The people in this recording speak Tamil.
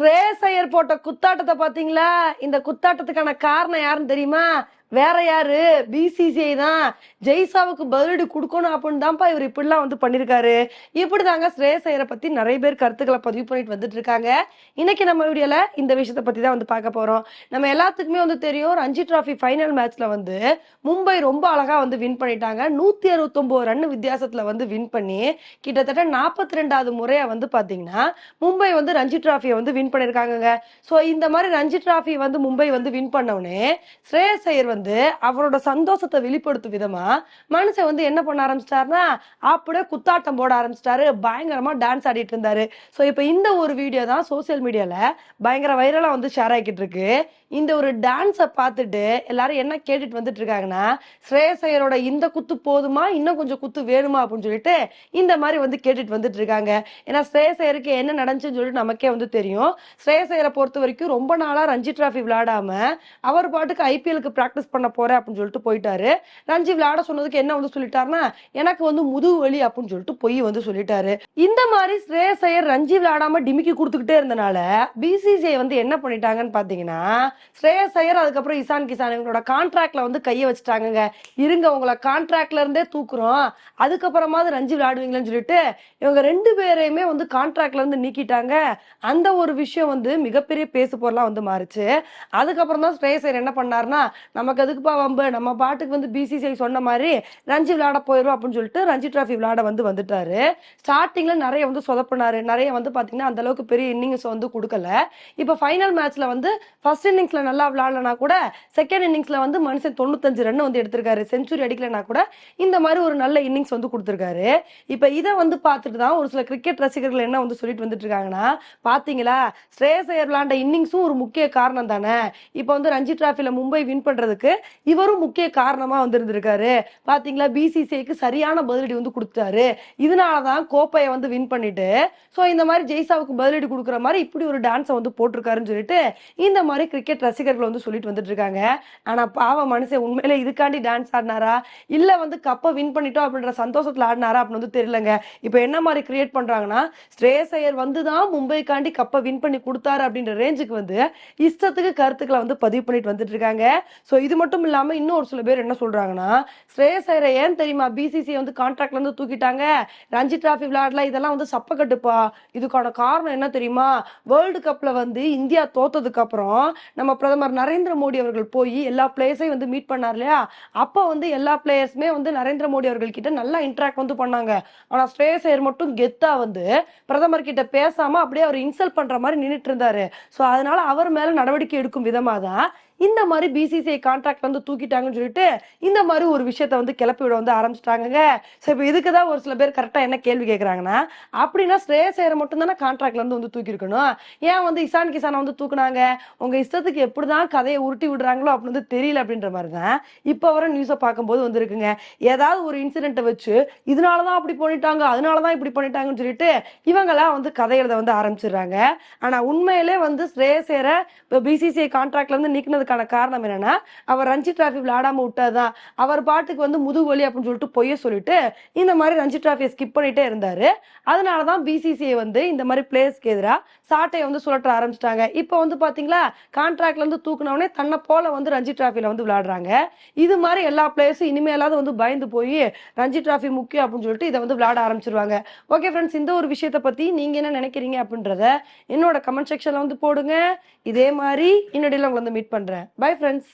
ஸ்ரேயஸ் ஐயர் போட்ட குத்தாட்டத்தை பாத்தீங்களா இந்த குத்தாட்டத்துக்கான காரணம் யாருன்னு தெரியுமா? வேற யாரு? பிசிசிஐ தான். ஜெய்சாவுக்கு பதிலடி கொடுக்கணும் அப்படின்னு தான்ப்பா இவர் இப்படிலாம் வந்து பண்ணிருக்காரு. இப்படிதாங்க ஸ்ரேயஸ் ஐயரை பத்தி நிறைய பேர் கருத்துக்களை பதிவு பண்ணிட்டு வந்துட்டு இருக்காங்க இன்னைக்கு நம்ம வீடியோல இந்த விஷயத்தை பத்தி தான் வந்து பார்க்க போறோம். நம்ம எல்லாத்துக்குமே வந்து தெரியும் ரஞ்சி டிராஃபி ஃபைனல் மேட்ச்ல வந்து மும்பை ரொம்ப அழகா வந்து வின் பண்ணிட்டாங்க. நூத்தி அறுபத்தொன்பது ரன் வித்தியாசத்துல வந்து வின் பண்ணி கிட்டத்தட்ட நாற்பத்தி ரெண்டாவது முறையா வந்து பாத்தீங்கன்னா மும்பை வந்து ரஞ்சி டிராஃபியை வந்து வின் பண்ணிருக்காங்கங்க. ஸோ இந்த மாதிரி ரஞ்சி டிராஃபி வந்து மும்பை வந்து வின் பண்ணவுடனே ஸ்ரேயஸ் ஐயர் வந்து வந்து அவரோட சந்தோஷத்தை வெளிப்படுத்தும் விதமா மனுஷன் வந்து என்ன பண்ண ஆரம்பிச்சிட்டாருன்னா அப்படியே குத்தாட்டம் போட ஆரம்பிச்சிட்டாரு. பயங்கரமா டான்ஸ் ஆடிட்டு இருந்தாரு. ஸோ இப்போ இந்த ஒரு வீடியோ தான் சோசியல் மீடியால பயங்கர வைரலா வந்து ஷேர் ஆகிட்டு இருக்கு. இந்த ஒரு டான்ஸை பார்த்துட்டு எல்லாரும் என்ன கேட்டுட்டு வந்துட்டு இருக்காங்கன்னா ஸ்ரேயசையரோட இந்த குத்து போதுமா? இன்னும் கொஞ்சம் குத்து வேணுமா? அப்படின்னு சொல்லிட்டு இந்த மாதிரி வந்து கேட்டுட்டு வந்துட்டு இருக்காங்க. ஏன்னா ஸ்ரேயசையருக்கு என்ன நடந்துச்சுன்னு சொல்லிட்டு நமக்கே வந்து தெரியும். ஸ்ரேயசையரை பொறுத்த வரைக்கும் ரொம்ப நாளா ரஞ்சி டிராஃபி விளையாடாம அவர் பாட்டுக்கு ஐபிஎலுக்கு ப்ராக்டிஸ் பண்ண போறேன் அப்படின்னு சொல்லிட்டு போயிட்டாரு. ரஞ்சி விளையாட சொன்னதுக்கு என்ன வந்து சொல்லிட்டாருன்னா எனக்கு வந்து முதுகு வலி அப்படின்னு சொல்லிட்டு பொய் வந்து சொல்லிட்டாரு. இந்த மாதிரி ஸ்ரேயஸ் ஐயர் ரஞ்சி விளையாடாம டிமிக்கி கொடுத்துக்கிட்டே இருந்தனால பிசிசிஐ வந்து என்ன பண்ணிட்டாங்கன்னு பாத்தீங்கன்னா ஸ்ரேயஸ் ஐயர் அதுக்கப்புறம் இசான் கிசான் இவங்களோட கான்ட்ராக்ட்ல வந்து கையை வச்சுட்டாங்க இருங்க உங்களை கான்ட்ராக்ட்ல இருந்தே தூக்குறோம். அதுக்கப்புறமாவது ரஞ்சி விளையாடுவீங்களேன்னு சொல்லிட்டு இவங்க ரெண்டு பேரையுமே வந்து கான்ட்ராக்ட்ல இருந்து நீக்கிட்டாங்க. அந்த ஒரு விஷயம் வந்து மிகப்பெரிய பேசு பொருளா வந்து மாறுச்சு. அதுக்கப்புறம் தான் ஸ்ரேயஸ் ஐயர் என்ன பண்ணாருன்னா நமக்கு எதுக்குப்பா வம்பு. நம்ம பாட்டுக்கு வந்து பிசிசிஐ சொன்ன மாதிரி ரஞ்சி விளையாட போயிடும் அப்படின்னு சொல்லிட்டு ரஞ்சி டிராஃபி விளையாட வந்து வந்துட்டாரு. ஸ்டார்டிங்ல நிறைய வந்து சொதப்பினாரு. நிறைய வந்து பாத்தீங்கன்னா அந்த அளவுக்கு பெரிய இன்னிங்ஸ் வந்து கொடுக்கல. இப்போ ஃபைனல் மேட்ச்ல வந்து ஃபர்ஸ்ட் இன்னிங்ஸ்ல நல்லா விளையாடலனா கூட செகண்ட் இன்னிங்ஸ்ல வந்து மனுஷன் தொண்ணூத்தஞ்சு ரன் வந்து எடுத்திருக்காரு. செஞ்சுரி அடிக்கலனா கூட இந்த மாதிரி ஒரு நல்ல இன்னிங்ஸ் வந்து கொடுத்துருக்காரு. இப்போ இதை வந்து பார்த்துட்டு தான் ஒரு சில கிரிக்கெட் ரசிகர்கள் என்ன வந்து சொல்லிட்டு வந்துட்டு இருக்காங்கன்னா பாத்தீங்களா? ஸ்ரேயஸ் ஐயர் இன்னிங்ஸும் ஒரு முக்கிய காரணம் தானே. இப்போ வந்து ரஞ்சி டிராஃபில மும்பை வின் பண்றதுக்கு இவரும் முக்கிய காரணமா வந்து பார்த்தீங்களா பிசிசிஐக்கு சரியான பதிலடி வந்து கொடுத்தாரு இதனாலதான் கோப்பையை வந்து வின் பண்ணிட்டு ஸோ இந்த மாதிரி ஜெய்சாவுக்கு பதிலடி கொடுக்குற மாதிரி இப்படி ஒரு டான்ஸை வந்து போட்டிருக்காருன்னு சொல்லிட்டு இந்த மாதிரி கிரிக்கெட் ரசிகர்கள் வந்து சொல்லிட்டு வந்துட்டு இருக்காங்க ஆனா பாவ மனுஷன் உண்மையில இதுக்காண்டி டான்ஸ் ஆடினாரா? இல்ல வந்து கப்பை வின் பண்ணிட்டோம் அப்படின்ற சந்தோஷத்துல ஆடினாரா அப்படின்னு வந்து தெரியலங்க. இப்போ என்ன மாதிரி கிரியேட் பண்றாங்கன்னா ஸ்ரேயஸ் ஐயர் வந்து தான் மும்பைக்காண்டி கப்பை வின் பண்ணி கொடுத்தாரு அப்படின்ற ரேஞ்சுக்கு வந்து இஷ்டத்துக்கு கருத்துக்களை வந்து பதிவு பண்ணிட்டு வந்துட்டு இருக்காங்க ஸோ இது மட்டும் இல்லாம இன்னும் ஒரு சில பேர் என்ன சொல்றாங்கன்னா ஸ்ரேயஸ் ஐயரை ஏன் தெரியுமா பிசிசிஐ வந்து கான்ட்ராக்ட்ல இருந்து தூக்கிட்டாங்க? ரஞ்சி டிராஃபி விளையாடலாம் இதெல்லாம் வந்து சப்பக்கட்டுப்பா இதுக்கான காரணம் என்ன தெரியுமா? வேர்ல்டு கப்ல வந்து இந்தியா தோத்ததுக்கு அப்புறம் நம்ம பிரதமர் நரேந்திர மோடி அவர்கள் போய் எல்லா பிளேயர்ஸையும் வந்து மீட் பண்ணார் இல்லையா? அப்போ வந்து எல்லா பிளேயர்ஸுமே வந்து நரேந்திர மோடி அவர்கள் கிட்ட நல்லா இன்ட்ராக்ட் வந்து பண்ணாங்க. ஆனா ஸ்ரேயஸ் ஐயர் மட்டும் கெத்தா வந்து பிரதமர் கிட்ட பேசாம அப்படியே அவர் இன்சல்ட் பண்ற மாதிரி நின்றுட்டு இருந்தாரு. ஸோ அதனால அவர் மேல நடவடிக்கை எடுக்கும் விதமாக தான் இந்த மாதிரி பிசிசிஐ கான்ட்ராக்ட் வந்து தூக்கிட்டாங்கன்னு சொல்லிட்டு இந்த மாதிரி ஒரு விஷயத்த வந்து கிளப்பி விட வந்து ஆரம்பிச்சிட்டாங்க ஸோ இப்போ இதுக்கு தான் ஒரு சில பேர் கரெக்டாக என்ன கேள்வி கேட்குறாங்கன்னா அப்படின்னா ஸ்ரேயஸ் ஐயர் மட்டும் தானே கான்ட்ராக்ட்ல இருந்து வந்து தூக்கியிருக்கணும்? ஏன் வந்து இசான் கிசானை வந்து தூக்குனாங்க? உங்க இஷ்டத்துக்கு எப்படி தான் கதையை உருட்டி விடுறாங்களோ அப்படின்னு வந்து தெரியல அப்படின்ற மாதிரி தான் இப்போ வர நியூஸை பார்க்கும்போது வந்துருக்குங்க. ஏதாவது ஒரு இன்சிடென்ட்டை வச்சு இதனால தான் அப்படி பண்ணிட்டாங்க அதனால தான் இப்படி பண்ணிட்டாங்கன்னு சொல்லிட்டு இவங்கெல்லாம் வந்து கதை எழுத வந்து ஆரம்பிச்சிடுறாங்க. ஆனால் உண்மையிலே வந்து ஸ்ரேயஸ் ஐயரை இப்போ பிசிசிஐ கான்ட்ராக்ட்ல இருந்து நீக்கினதுக்கான காரணம் என்னன்னா அவர் ரஞ்சி டிராஃபி விளையாடாம விட்டதுதான் அவர் பாட்டுக்கு வந்து முதுகு வலி அப்படின்னு சொல்லிட்டு பொய்ய சொல்லிட்டு இந்த மாதிரி ரஞ்சி டிராஃபியை ஸ்கிப் பண்ணிட்டே இருந்தாரு. அதனால தான் பிசிசிஐ வந்து இந்த மாதிரி பிளேயர்ஸ்க்கு எதிராக சாட்டையை வந்து சுழற்ற ஆரம்பிச்சிட்டாங்க. இப்போ வந்து பாத்தீங்களா கான்ட்ராக்ட்ல இருந்து தூக்குனவனே தன்னை போல வந்து ரஞ்சி டிராஃபில வந்து விளையாடுறாங்க. இது மாதிரி எல்லா பிளேயர்ஸும் இனிமேலாவது வந்து பயந்து போய் ரஞ்சி டிராஃபி முக்கியம் அப்படின்னு சொல்லிட்டு இதை வந்து விளையாட ஆரம்பிச்சிருவாங்க. ஓகே ஃப்ரெண்ட்ஸ் இந்த ஒரு விஷயத்தை பத்தி நீங்க என்ன நினைக்கிறீங்க அப்படின்றத என்னோட கமெண்ட் செக்ஷன்ல வந்து போடுங்க. இதே மாதிரி இன்னடியில் உங்களை வந்து மீட் பண்றேன். Bye friends.